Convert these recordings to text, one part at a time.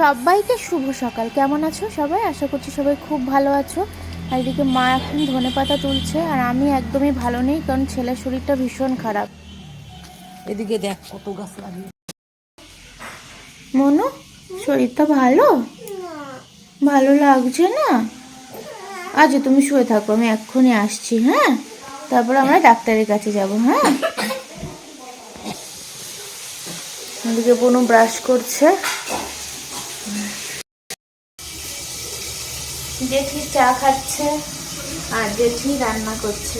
সবাইকে শুভ সকাল। কেমন আছো সবাই? আশা করছি সবাই খুব ভালো আছো। আর এদিকে মা এখন ধনে পাতা তুলছে আর আমি একদমই ভালো নেই কারণ ছেলের শরীরটা ভীষণ খারাপ। এদিকে দেখ কত গাছ লাগিয়ে। মনু শরীরটা ভালো? ভালো লাগছে না? আচ্ছা তুমি শুয়ে থাকো আমি এক্ষুনি আসছি হ্যাঁ? তারপর আমরা ডাক্তারের কাছে যাব হ্যাঁ? এদিকে বনু ব্রাশ করছে। জেঠি চা খাচ্ছে আর জেঠি রান্না করছে।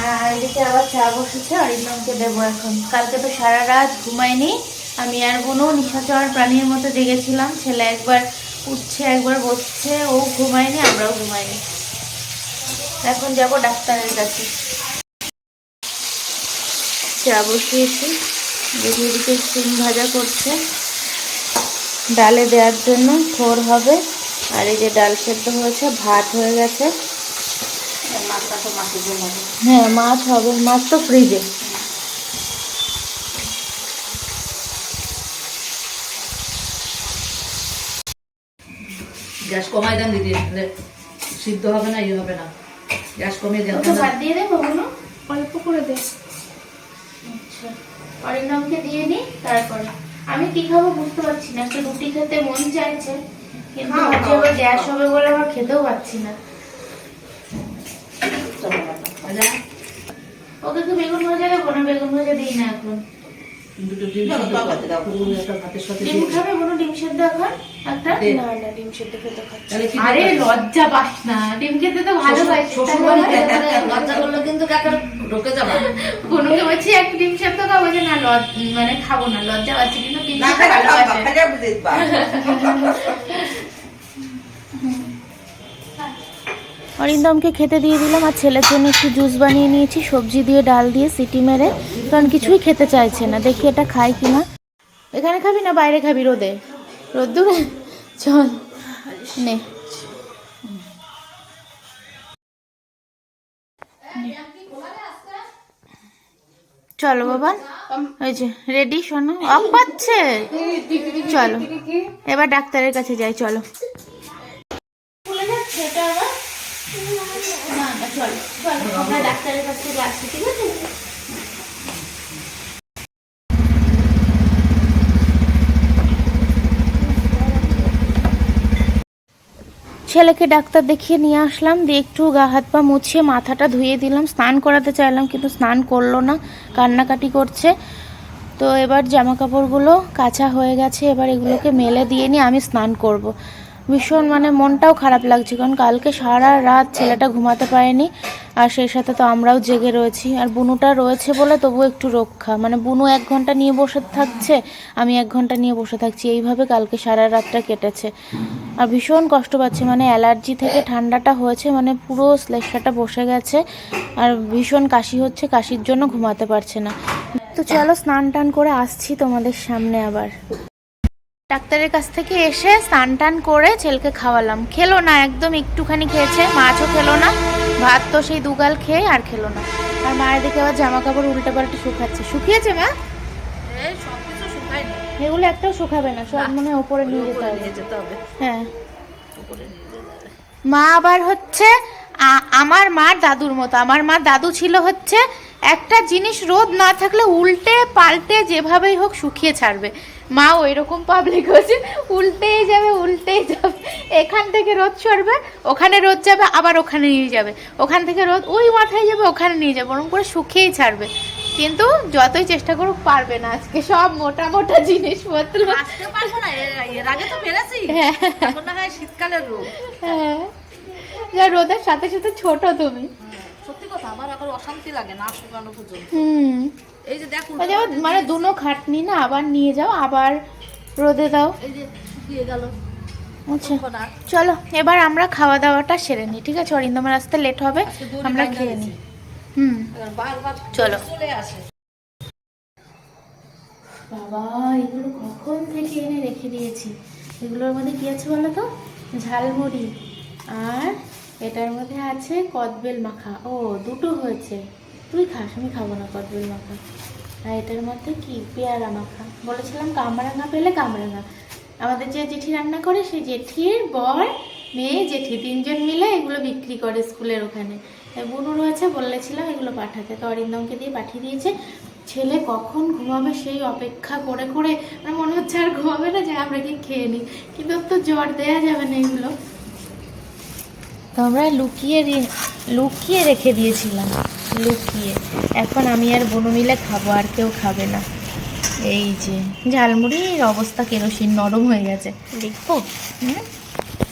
আর এদিকে আবার চা বসেছে অরিন্দমকে দেবো এখন। কালকে তো সারা রাত ঘুমাইনি আমি আর বোনও নিশাচর প্রাণীর মতো জেগেছিলাম। ছেলে একবার উঠছে, একবার বসছে, ও ঘুমায়নি, আমরাও ঘুমাইনি এখন যাব ডাক্তারের কাছে। চা বসিয়েছি। দেখি এদিকে সিম ভাজা করছে। ডালে দেওয়ার জন্য থোর হবে। আর এই যে ডাল সেদ্ধ হয়েছে ভাত হয়ে গেছে। হ্যাঁ মাছ হবে মাছ তো ফ্রিজে গ্যাস কমাই দেন দিদি সিদ্ধ হবে না ইয়ে হবে না। গ্যাস কমিয়ে দেন। ভাত দিয়ে দেবো অল্প করে দে। আচ্ছা অরিন্দমকে দিয়ে নি তারপরে। আমি কি খাব বুঝতে পারছি না একটা রুটি খেতে মন চাইছে। কিন্তু আজকে আবার গ্যাস হবে বলে আমার খেতেও পাচ্ছি না। আচ্ছা, ওকে তো বেগুন ভাজা দেবো না? বেগুন ভাজা দিই না এখন। আরে লজ্জা পাস না। ডিম খেতে তো ভালো পাইছিস লজ্জা করলে কিন্তু কোনোকে বলছি এক ডিম সেদ্ধ খাব যে না লজ- মানে খাব না লজ্জা পাচ্ছি কিন্তু ডিম সেদ্ধ ভালোবাসে। অরিন্দমকে খেতে দিয়ে দিলাম আর ছেলের জন্য একটু জুস বানিয়ে নিয়েছি, সবজি দিয়ে ডাল দিয়ে সিটি মেরে, কারণ কিছুই খেতে চাইছে না। দেখি এটা খাই কিনা। এখানে খাবি না বাইরে খাবি রোদে? রোদ্দুরে? চল, নে। চলো বাবা ওই যে রেডি শোনো। অফ পাচ্ছে। চলো, এবার ডাক্তারের কাছে যাই, চলো। ছেলেকে ডাক্তার দেখিয়ে নিয়ে আসলাম, দিয়ে একটু গা হাত পা মুছিয়ে মাথাটা ধুয়ে দিলাম স্নান করাতে চাইলাম, কিন্তু স্নান করল না, কান্নাকাটি করছে তো এবার জামা কাপড়গুলো কাঁচা হয়ে গেছে, এবার এগুলোকে মেলে দিয়ে নিয়ে আমি স্নান করব। ভীষণ মানে মনটাও খারাপ লাগছে, কারণ কালকে সারা রাত ছেলেটা ঘুমাতে পারেনি, আর সেই সাথে তো আমরাও জেগে রয়েছি। আর বুনুটা রয়েছে বলে তবু একটু রক্ষা। মানে বুনু এক ঘণ্টা নিয়ে বসে থাকছে, আমি এক ঘণ্টা নিয়ে বসে থাকছি। এইভাবে কালকে সারা রাতটা কেটেছে। আর ভীষণ কষ্ট পাচ্ছে মানে অ্যালার্জি থেকে ঠান্ডাটা হয়েছে মানে পুরো শ্লেষাটা বসে গেছে, আর ভীষণ কাশি হচ্ছে, কাশির জন্য ঘুমাতে পারছে না। তো চলো স্নান টান করে আসছি তোমাদের সামনে আবার। ডাক্তারের কাছ থেকে এসে স্নান টান করে ছেলেকে খাওয়ালাম। খেলো না একদম একটুখানি খেয়েছে মাছও খেলো না ভাত তো সেই দুগাল খেয়ে আর খেলো না। আর মায়ের দিকে আবার জামা কাপড় উল্টে পাল্টে শুকাচ্ছে। শুকিয়েছে মা? শুকায়নি। এগুলো একটাও শুকাবে না সব মনে ওপরে নিয়ে যেতে হবে। হ্যাঁ। মা আবার হচ্ছে আমার মা দাদুর মতো। আমার মা দাদু ছিল হচ্ছে একটা জিনিস রোদ না থাকলে উল্টে পাল্টে যেভাবেই হোক শুকিয়ে ছাড়বে। মা ওই রকম পাবলিক হচ্ছে উল্টেই যাবে উল্টেই যাবে। এখান থেকে রোদ সরবে ওখানে রোদ যাবে আবার ওখানে নিয়ে যাবে। ওখান থেকে রোদ ওই মাথায় যাবে ওখানে নিয়ে যাবে ওরকম করে শুকিয়েই ছাড়বে। কিন্তু যতই চেষ্টা করুক পারবে না আজকে। সব মোটা মোটা জিনিসপত্র। আসতে পারব না এর এর আগে তো পেরেছি হ্যাঁ। হয় শীতকালের হ্যাঁ। রোদের সাথে সাথে ছোট তুমি। আমার এখন অশান্তি লাগে না শুকানো পর্যন্ত। হুম। এই যে ওই মানে দুনো খাটনি না আবার নিয়ে যাও আবার রোদে দাও। এই যে শুকিয়ে গেল। আচ্ছা। চলো এবার আমরা খাওয়া দাওয়াটা সেরে নিই ঠিক আছে? অরিন্দমের আসতে লেট হবে আমরা খেয়ে নিই হুম। চলো। বাবা এগুলো কখন থেকে এনে রেখে দিয়েছি? এগুলোর মধ্যে কি আছে বলো তো? ঝালমুড়ি আর এটার মধ্যে আছে কদবেল মাখা। ও, দুটো হয়েছে। তুই খাস, আমি খাব না কদবেল মাখা। আর এটার মধ্যে কি? পেয়ারা মাখা। বলেছিলাম কামরাঙা পেলে কামরাঙা আমাদের যে জেঠি রান্না করে, সেই জেঠির বর, মেয়ে, জেঠি তিনজন মিলে এগুলো বিক্রি করে স্কুলের ওখানে। বুনু রয়েছে বলেছিলাম এগুলো পাঠাতে। তো অরিন্দমকে দিয়ে পাঠিয়ে দিয়েছে। ছেলে কখন ঘুমাবে সেই অপেক্ষা করে করে। আমার মনে হচ্ছে আর ঘুমাবে না যে আমরা কি খেয়ে নিই। কিন্তু তো জ্বর দেওয়া যাবে না এগুলো। তো আমরা লুকিয়ে লুকিয়ে রেখে দিয়েছিলাম। লুকিয়ে। এখন আমি আর বনু মিলে খাব আর কেউ খাবে না। এই যে ঝালমুড়ির অবস্থা কেরোসিন নরম হয়ে গেছে। দেখব। হুম?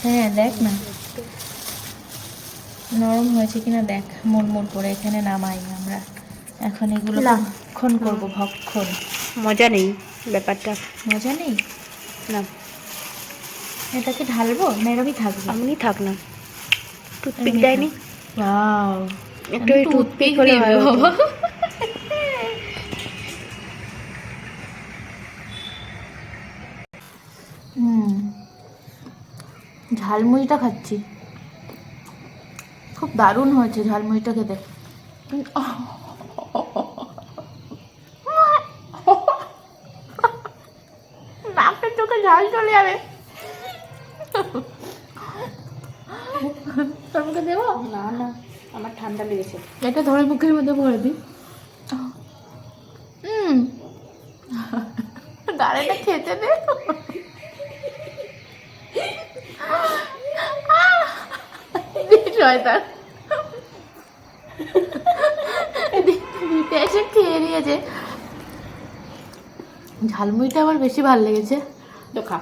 হ্যাঁ দেখ না। নরম হয়েছে কিনা দেখ। মুড়মুড় করে এখানে নামাই আমরা। এখন এগুলো। ভক্ষণ করব ভক্ষণ। মজা নেই ব্যাপারটা। মজা নেই? না। এটাকে ঢালবো? না এরকমই থাকবে। এমনি থাক না। টুথপিক দেয়নি? একটু ওই টুথপিক হলে ঝালমুড়িটা খাচ্ছি। খুব দারুণ হয়েছে ঝালমুড়িটা খেতে। চোখে ঝাল চলে যাবে। তোর মুখে দেবো? না না আমার ঠান্ডা লেগেছে। এটা ধরে মুখের মধ্যে ভরে দিই। হুম। দাঁড়াটা খেতে দে। শয়তান। এসে খেয়ে নিয়েছে। ঝালমুড়িটা আমার বেশি ভালো লেগেছে। তো খা।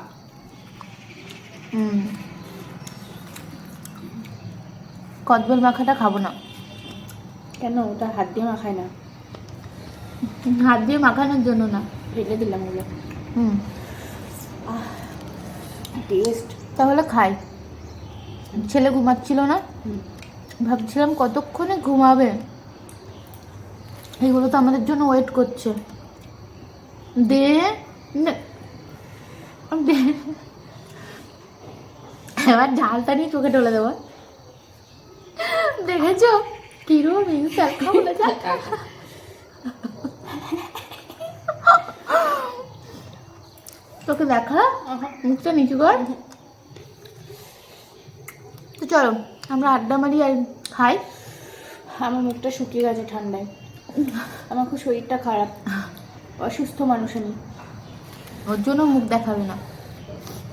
হুম। কদবেল মাখাটা খাব না। কেন? ওটা হাত দিয়ে মাখায় না। হাত দিয়ে মাখানোর জন্য না। ফেলে দিলাম ওগুলো হুম। টেস্ট তাহলে খাই। ছেলে ঘুমাচ্ছিল না। ভাবছিলাম কতক্ষণে ঘুমাবে। এগুলো তো আমাদের জন্য ওয়েট করছে। দে। এবার ঝালটা নিয়ে চোখে ঢলে দেবো। দেখেছ? কিরম তোকে দেখা? মুখটা নিচু কর। তো চলো আমরা আড্ডা মারি আর খাই। আমার মুখটা শুকিয়ে গেছে ঠান্ডায়। আমার খুব শরীরটা খারাপ। অসুস্থ মানুষ আমি। ওর জন্য মুখ দেখাবে না।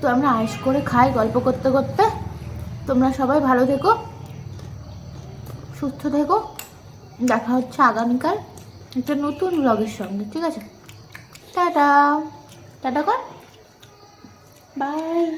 তো আমরা আয়েস করে খাই গল্প করতে করতে। তোমরা সবাই ভালো থেকো। সুস্থ থেকো। দেখা হচ্ছে আগামীকাল একটা নতুন ব্লগের সঙ্গে, ঠিক আছে? টাটা। টাটা কর। বাই